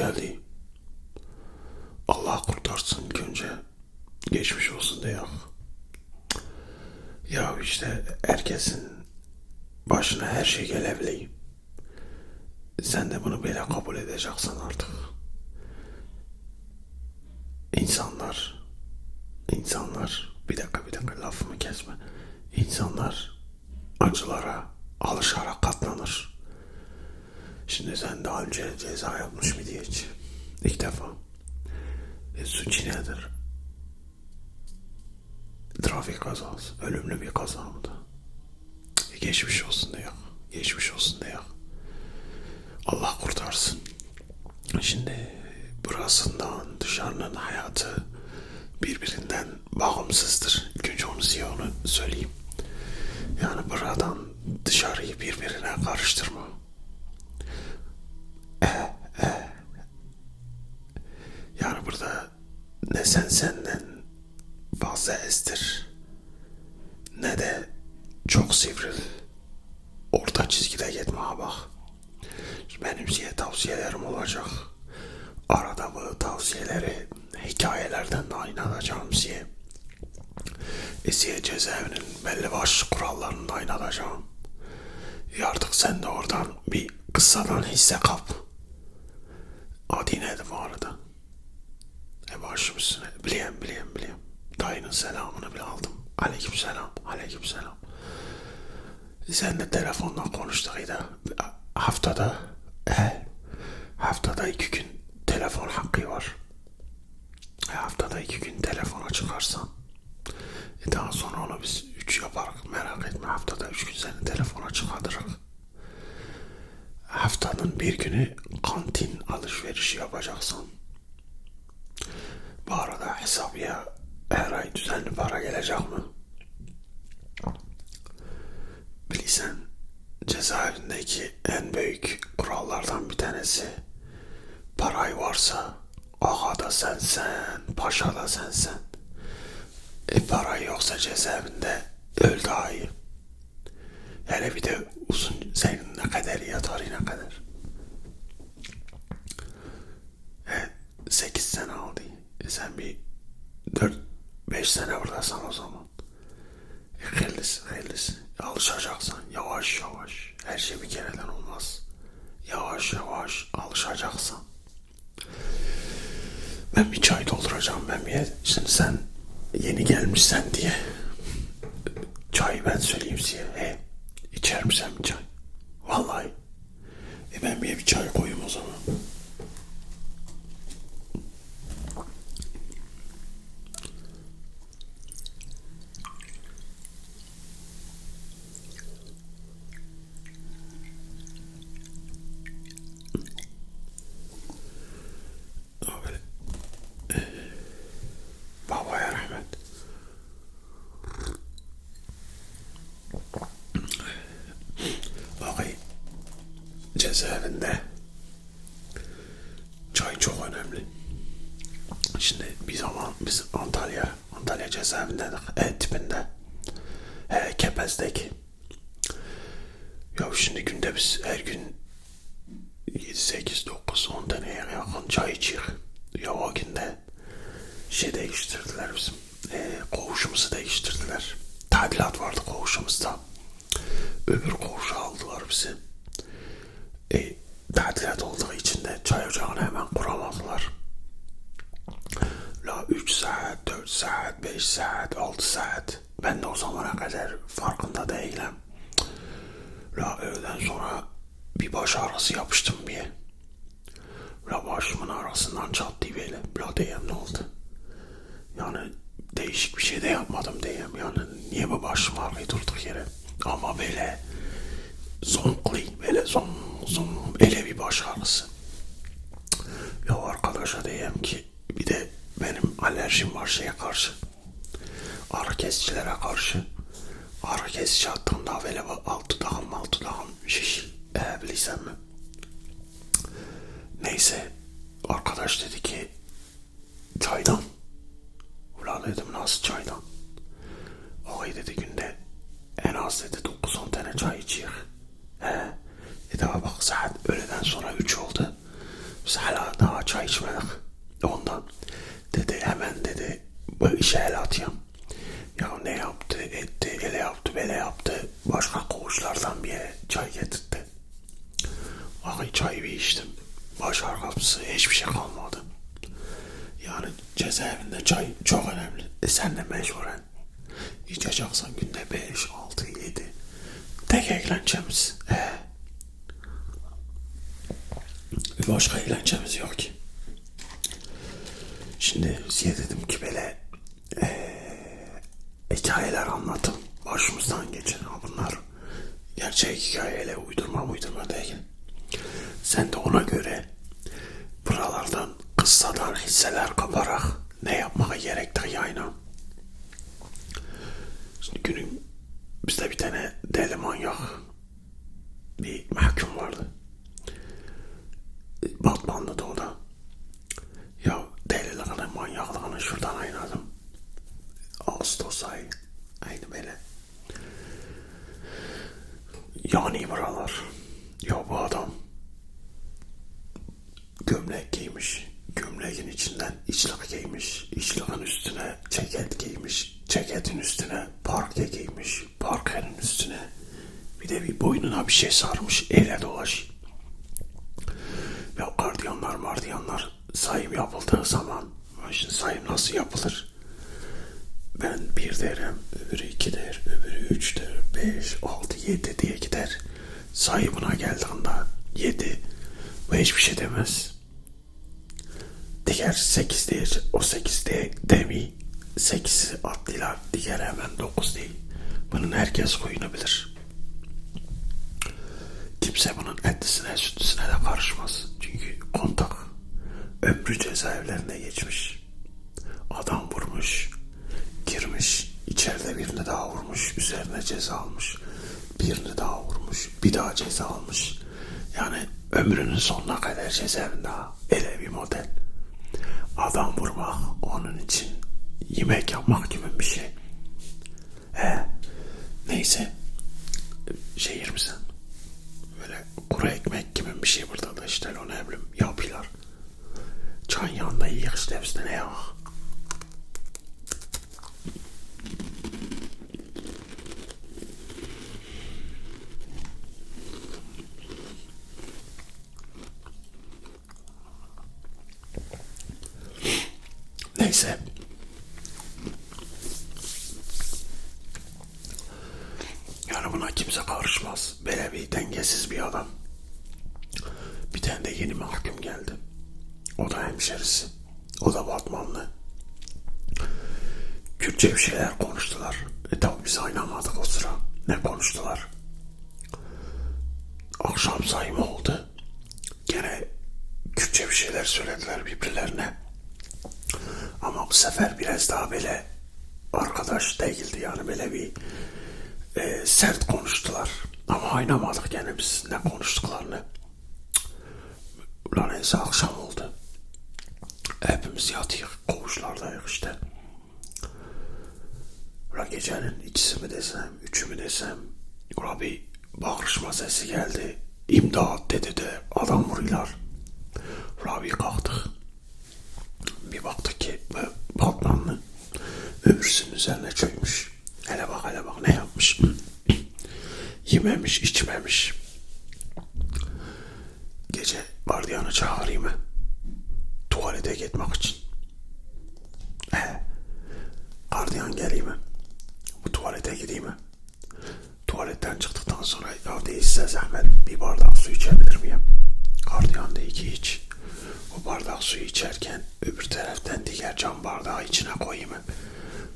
geldi. Allah kurtarsın ilk önce. Geçmiş olsun diyor. Ya işte herkesin başına her şey gelebiliyor. Sen de bunu böyle kabul edeceksin artık. İnsanlar, insanlar, bir dakika bir dakika lafımı kesme. İnsanlar acılara alışarak katlanır. Şimdi sen daha önce ceza yapmış mıydı hiç? İlk defa. E, suç nedir? Trafik kazası. Ölümlü bir kaza mı da? E, geçmiş olsun diyor. Geçmiş olsun diyor. Allah kurtarsın. Şimdi burasından dışarının hayatı birbirinden bağımsızdır. İlk onu onu söyleyeyim. Yani buradan dışarıyı birbirine karıştırma. Yani burada ne sen senden fazla estir ne de çok sivril. Orta çizgide gitme ha bak. Benim size tavsiyelerim olacak. Arada bu tavsiyeleri hikayelerden de aynı alacağım size. Esiye cezaevinin belli başlı kurallarını da aynı alacağım. E artık sen de oradan bir kıssadan hisse kap. Adi neydi bu arada? E başım üstüne. Bileyim bileyim bileyim. Dayının selamını bile aldım. Aleyküm selam. Aleyküm selam. Sen de telefonla konuştuk da haftada he, haftada iki gün telefon hakkı var. E, haftada iki gün telefona çıkarsan e, daha sonra onu biz üç yaparız merak etme haftada üç gün seni telefona çıkartırız. Haftanın bir günü kantin alışverişi yapacaksın. Bu arada hesabıya her ay düzenli para gelecek mi? Bilirsen cezaevindeki en büyük kurallardan bir tanesi parayı varsa ağa da sensen, paşa da sensen. E parayı yoksa cezaevinde öl daha iyi. Hele bir de uzun senin ne kadar yatar ne kadar. E, 8 sene aldı. E sen bir 4-5 sene buradasın o zaman. E, hayırlısı hayırlısı. Alışacaksın yavaş yavaş. Her şey bir kereden olmaz. Yavaş yavaş alışacaksın. Ben bir çay dolduracağım ben bir Şimdi sen yeni gelmişsen diye çay ben söyleyeyim size. He, içer misin bir çay? Vallahi. E ben bir çay koyayım o zaman. Ama böyle Babaya rahmet. Bakayım. Cezaevinde çay çok önemli. Şimdi bir zaman biz Antalya, Antalya cezaevindeydik. E tipinde. E, Kepez'deki. Ya şimdi günde biz her gün 7, 8, 9, 10 taneye yakın çay içiyor. Ya o günde şey değiştirdiler bizim. E, koğuşumuzu değiştirdiler. Tadilat vardı koğuşumuzda. Öbür koğuşa aldılar bizi. E, tadilat olduğu için de çay ocağını hemen kuramadılar. La 3 saat, 4 saat, 5 saat, 6 saat. Ben de o zamana kadar farkında değilim. La öğleden sonra bir baş ağrısı yapıştım bir. La başımın arasından çattı böyle. La diyem ne oldu? Yani değişik bir şey de yapmadım diyem. Yani niye bu başım ağrıyor durduk yere? Ama böyle zonklu, böyle zon, zon, ele bir baş ağrısı. Ya arkadaşa diyem ki bir de benim alerjim var şeye karşı. Ağrı kesicilere karşı. Ağrı kesici attığımda böyle altı dağım altı dağım şiş. E, bilirsen mi? Neyse arkadaş dedi ki çaydan. Ulan dedim nasıl çaydan? Oy dedi günde en az dedi 9-10 tane çay içiyor. He. E bak saat öğleden sonra 3 oldu. Biz hala daha çay içmedik. Ondan dedi hemen dedi bu işe el atıyorum. Ya ne yaptı etti ele yaptı bele yaptı. Başka koğuşlardan bir çay getirdi. Ay çay bir içtim. Baş arkası hiçbir şey kalmadı. Yani cezaevinde çay çok önemli. E sen de mecburen içeceksen günde 5, 6, 7. Tek eğlencemiz. He. Başka eğlencemiz yok ki. Şimdi size dedim ki böyle eee, hikayeler anlatın. Başımızdan. Gerçek hikayeyle uydurma uydurma değil. Sen de ona göre buralardan kıssadan hisseler kaparak ne yapmaya gerektiği yayına. Şimdi günün bizde bir tane deli manyak bir mahkum vardı. Batmanlı'da o da. Ya deliliğini, manyaklığını şuradan aynadım. Ağustos ayı. Aynı böyle. Yani buralar. Ya bu adam gömlek giymiş. Gömleğin içinden içlik giymiş. İçliğin üstüne ceket giymiş. Ceketin üstüne parke giymiş. Parkenin üstüne bir de bir boynuna bir şey sarmış. Ele dolaş. Ya gardiyanlar mardiyanlar sayım yapıldığı zaman şimdi sayım nasıl yapılır? Ben bir derim, öbürü iki der, öbürü üç der, beş, altı, yedi diye gider. Sayımına geldiğinde yedi ve hiçbir şey demez. Diğer sekiz der, o sekiz de demi. Sekizi attılar, diğer hemen dokuz değil. Bunun herkes huyunu bilir. Kimse bunun etlisine sütlüsüne de karışmaz. Çünkü kontak ömrü cezaevlerinde geçmiş. Adam vurmuş, girmiş, içeride birini daha vurmuş, üzerine ceza almış. Birini daha vurmuş, bir daha ceza almış. Yani ömrünün sonuna kadar cezaevinde. Öyle bir model. Adam vurmak onun için yemek yapmak gibi bir şey. He. Neyse. Şey yer misin? Böyle kuru ekmek gibi bir şey burada da işte o ne bileyim yapıyorlar. Çay yanında yiyik işte üstüne ne ya. Neyse. Yani buna kimse karışmaz. Böyle bir dengesiz bir adam. Bir tane de yeni mahkum geldi. O da hemşerisi. O da Batmanlı. Kürtçe bir şeyler konuştular. E tabi biz oynamadık o sıra. Ne konuştular? Akşam sayımı oldu. Gene Kürtçe bir şeyler söylediler birbirlerine. Ama bu sefer biraz daha böyle arkadaş değildi yani böyle bir e, sert konuştular. Ama oynamadık gene biz ne konuştuklarını. Ulan neyse akşam oldu. Hepimiz yatıyık, koğuşlardayız işte. Ulan gecenin ikisi mi desem, üçü mü desem. Ulan bir bağırışma sesi geldi. İmdat dedi de adam vuruyorlar. Ulan bir kalktık. Bir baktık ki Batmanlı öbürsünün üzerine çökmüş. Hele bak hele bak ne yapmış. Yememiş, içmemiş. Gece gardiyanı çağırayım mı? Tuvalete gitmek için. He. Gardiyan geleyim mi? Tuvalete gideyim mi? Tuvaletten çıktıktan sonra ya değilse zahmet bir bardak su içebilir miyim? Gardiyan dedi ki iç. O bardak suyu içerken öbür taraftan diğer cam bardağı içine koyayım mı?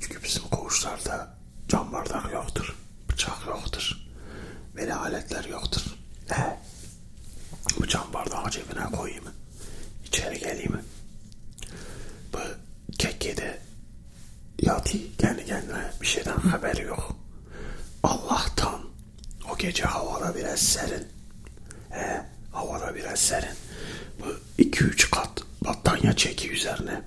Çünkü bizim koğuşlarda cam bardak yoktur. Bıçak yoktur. Böyle aletler yoktur. He. Bu cam bardağı cebine koyayım mı? İçeri geleyim mi? Bu kekkede yatı kendi kendine bir şeyden haberi yok. Allah'tan o gece havada biraz serin. He, havada biraz serin. Bu iki üç kat battaniye çeki üzerine.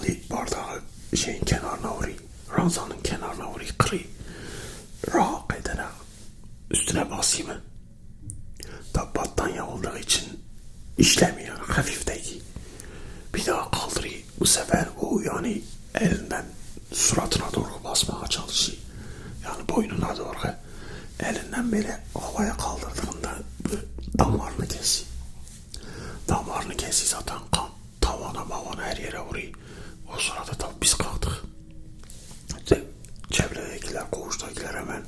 Hali bardağı şeyin kenarına vuruyor. Ranzanın kenarına vuruyor. Kırıyor. Rak edene üstüne basayım? Tabi battaniye olduğu için işlemiyor. Hafif değil. Bir daha kaldırıyor. Bu sefer o yani elinden suratına doğru basmaya çalışıyor. Yani boynuna doğru. Elinden böyle havaya kaldırdığında bu damarını kesiyor. Damarını kesiyor zaten kan tavana mavana her yere vuruyor. O sırada tabii biz kalktık. Çevredekiler, koğuştakiler hemen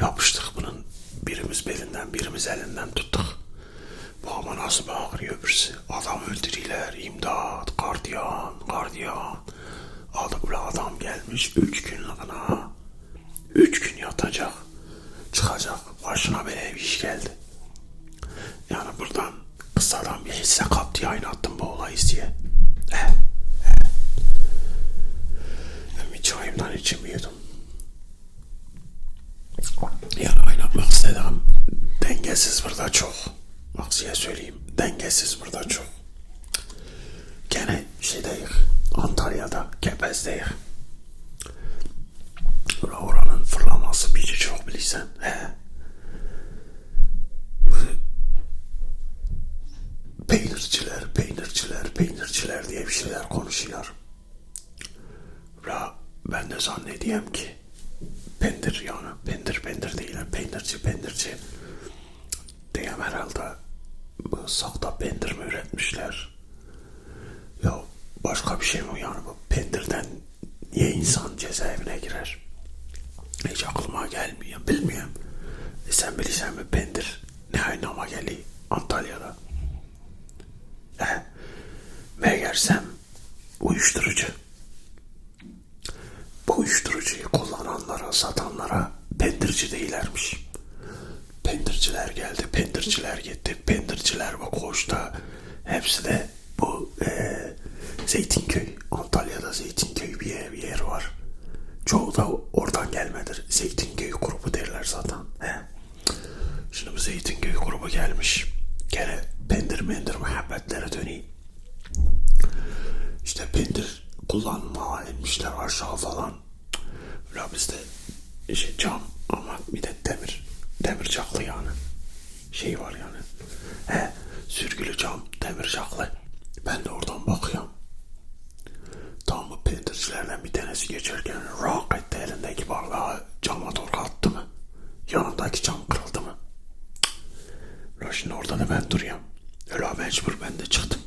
yapıştık bunun. Birimiz belinden, birimiz elinden tuttuk. Bu ama nasıl bağırıyor öbürsü. Adam öldürüyorlar, imdat, gardiyan, gardiyan. Adam, ulan adam gelmiş üç günlüğüne. Üç gün yatacak. Çıkacak. Başına böyle bir iş geldi. Yani buradan kısadan bir hisse kaptı yayın attım bu olayı diye. Eh, eh. Bir çayımdan içemiyordum. Yani oynatmak istedim. Dengesiz burada çok. Bak söyleyeyim. Dengesiz burada çok. Gene şeydeyiz. Antalya'da, Kepez'deyiz. Ora- Oranın fırlaması bici çok bilirsen. He. Peynirciler, peynirciler, peynirciler diye bir şeyler konuşuyor. La ben de zannediyem ki pendir yani pendir pendir değil peynirci peynirci diyem herhalde bu sakta pendir mi üretmişler ya başka bir şey mi yani bu? Pendirden niye insan cezaevine girer? Hiç aklıma gelmiyor bilmiyorum. E sen bilirsen mi pendir? Ne anlama geliyor Antalya'da? He meğersem uyuşturucu. Bu uyuşturucuyu kullananlara, satanlara pendirci değillermiş. Pendirciler geldi, pendirciler gitti, pendirciler bu koğuşta. Hepsi de bu eee Zeytinköy, Antalya'da Zeytinköy bir yer, bir yer var. Çoğu da oradan gelmedir. Zeytinköy grubu derler zaten. He. Şimdi bu Zeytinköy grubu gelmiş. Gene pendir mendir muhabbetlere döneyim. İşte pendir kullanmaya inmişler aşağı falan. Ulan bizde işte cam ama bir de demir. Demir çaklı yani. Şey var yani. He, sürgülü cam, demir çaklı. Ben de oradan bakıyorum. Tam bu pendircilerden bir tanesi geçerken rak etti elindeki bardağı cama doğru attı mı? Yanındaki cam kırıldı mı? Ulan şimdi orada da ben duruyorum. Öyle mecbur ben de çıktım.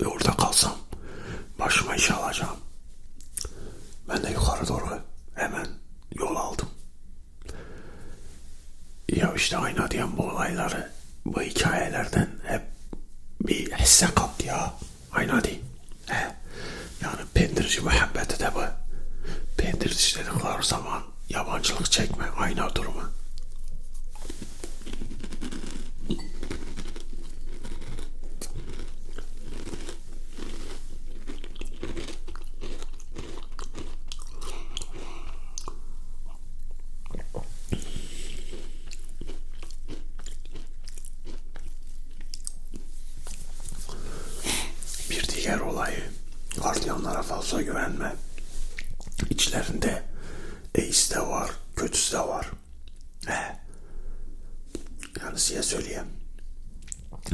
E orada kalsam başıma iş alacağım. Ben de yukarı doğru hemen yol aldım. Ya işte aynı diyen bu olayları, bu hikayelerden hisse kaptı ya. Aynı değil. He. Yani pendirci muhabbeti de bu. Pendirci dedikleri zaman yabancılık çekme. Aynı durumu. Bir diğer olayı fazla güvenme. İçlerinde iyisi de var, kötüsü de var. He. Yani size söyleyeyim.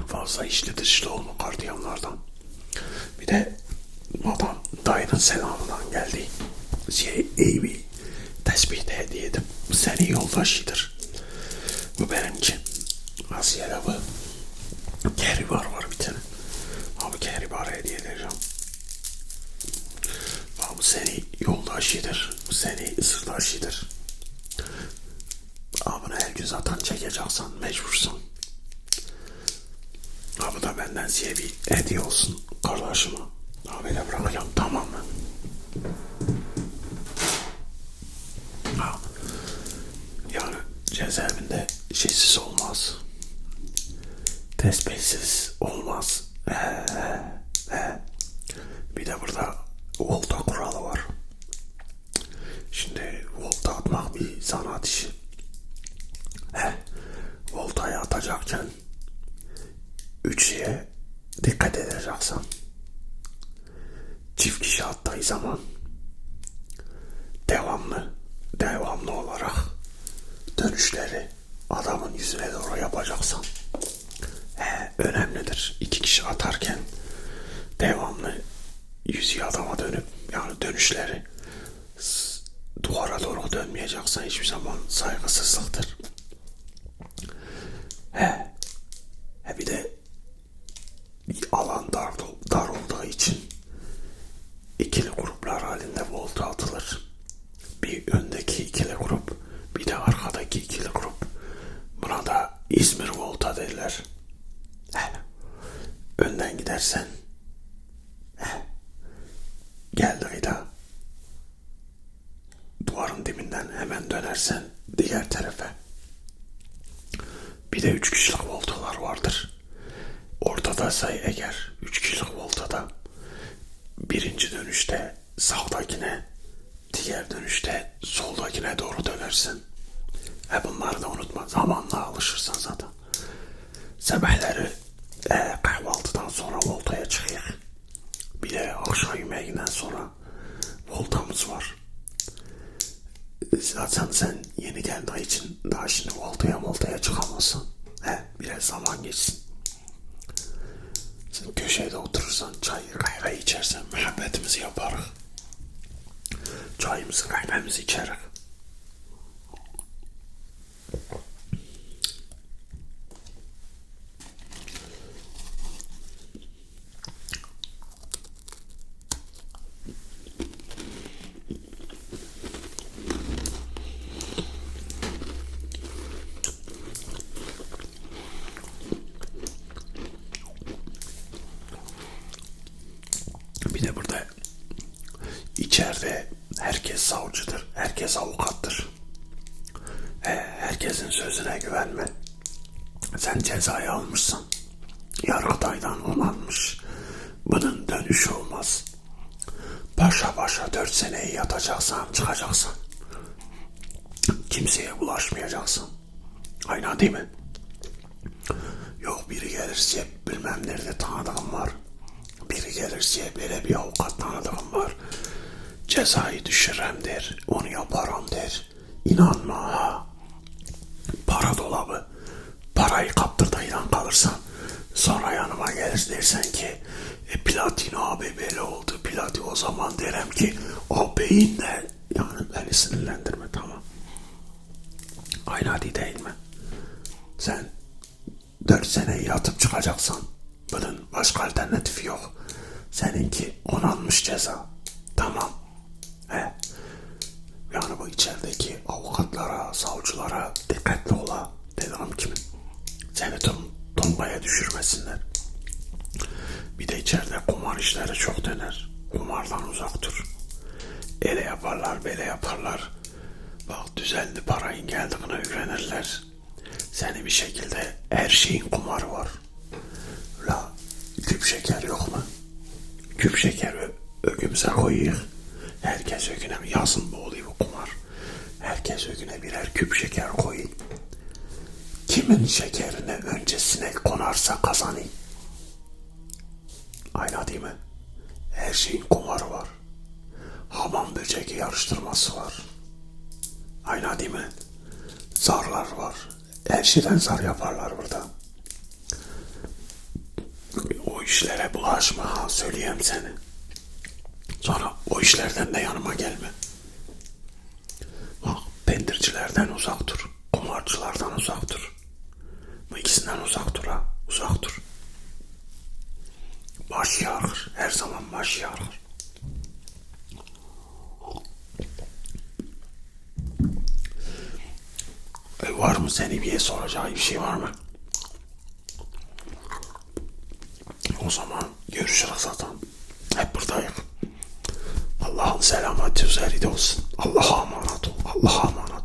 Fazla içli dışlı olma gardiyanlardan. Bir de adam dayının selamından geldi. Size iyi bir tespit hediye edip seni yoldaşıdır. Bu benimki. Asiye'de bu. Keribar var bir tane. Abi Keribar'a hediye edeceğim. Abi bu seni yoldaşıdır. Bu seni sırdaşıdır. Abi her gün zaten çekeceksen mecbursun. Abi da benden size bir hediye olsun kardeşime. Abi de bırakıyorum tamam mı? Ha. Yani cezaevinde şeysiz olmaz. Tespihsiz olmaz. Bir de burada volta kuralı var. Şimdi volta atmak bir sanat işi. He, voltayı atacakken üç dikkat edeceksin. Çift kişi attığı zaman devamlı, devamlı olarak dönüşleri adamın yüzüne doğru yapacaksın. He, önemli eder. İki kişi atarken devamlı yüzü adama dönüp yani dönüşleri duvara doğru dönmeyeceksen hiçbir zaman saygısızlıktır. He. He bir de alan dar, dar olduğu için ikili gruplar halinde volta atılır. Bir öndeki ikili grup, bir de arkadaki ikili grup. Buna da İzmir volta derler. He. Önden gidersen he. geldi vida. Duvarın dibinden hemen dönersen diğer tarafa. Bir de üç kişilik voltalar vardır. Ortada say eğer üç kişilik voltada birinci dönüşte sağdakine diğer dönüşte soldakine doğru dönersin. Ve bunları da unutma. Zamanla alışırsan zaten. Sabahları e, kahvaltıdan sonra voltaya çıkıyor. Bir de akşam yemeğinden sonra voltamız var. Zaten sen yeni geldiği için daha şimdi voltaya voltaya çıkamazsın. He, biraz zaman geçsin. Sen köşede oturursan çay kahve içersen muhabbetimizi yaparız. Çayımızı kahvemizi içeriz. Bir de burada içeride herkes savcıdır, herkes avukattır. He, herkesin sözüne güvenme. Sen cezayı almışsın. Yargıtay'dan onanmış. Bunun dönüşü olmaz. Başa başa dört seneyi yatacaksan çıkacaksın. Kimseye bulaşmayacaksın. Aynen değil mi? Yok biri gelirse bilmem nerede tanıdığım var. Biri gelirse böyle bir avukat tanıdığım var. Cezayı düşürem der. Onu yaparım der. İnanma ha. Para dolabı. Parayı kaptırdığından kalırsan sonra yanıma gelir dersen ki e, Platin abi böyle oldu. Platin o zaman derim ki ağabeyin de yani beni sinirlendirme tamam. Aynı hadi değil mi? Sen dört sene yatıp çıkacaksan bunun başka alternatifi yok. Seninki onanmış ceza. Tamam. He. Yani bu içerideki avukatlara, savcılara dikkatli ola. Dedim kimin? Seni tom, tombaya düşürmesinler. Bir de içeride kumar işleri çok döner. Kumardan uzak dur. Ele yaparlar, böyle yaparlar. Bak düzeldi parayın geldiğini öğrenirler. Seni bir şekilde her şeyin kumarı var. La küp şeker yok mu? Küp şekeri ögümüze koyuyor. Herkes ögüne yazın bu oluyor bu kumar. Herkes ögüne birer küp şeker koyuyor. Kimin şekerine öncesine konarsa kazanıyor. Aynen değil mi? Her şeyin kumarı var. Hamam böcek yarıştırması var. Aynen değil mi? Zarlar var. Her şeyden zar yaparlar burada. O işlere bulaşma ha söyleyeyim seni. Sonra o işlerden de yanıma gelme. Bak pendircilerden uzak dur. Kumarcılardan uzak dur. Bu ikisinden uzak dur ha. Uzak dur. Baş yarır. Her zaman baş yarır. Var mı seni bir soracağı bir şey var mı? O zaman görüşürüz zaten. Hep buradayım. Allah'ın selameti üzerinde olsun. Allah'a emanet ol. Allah'a emanet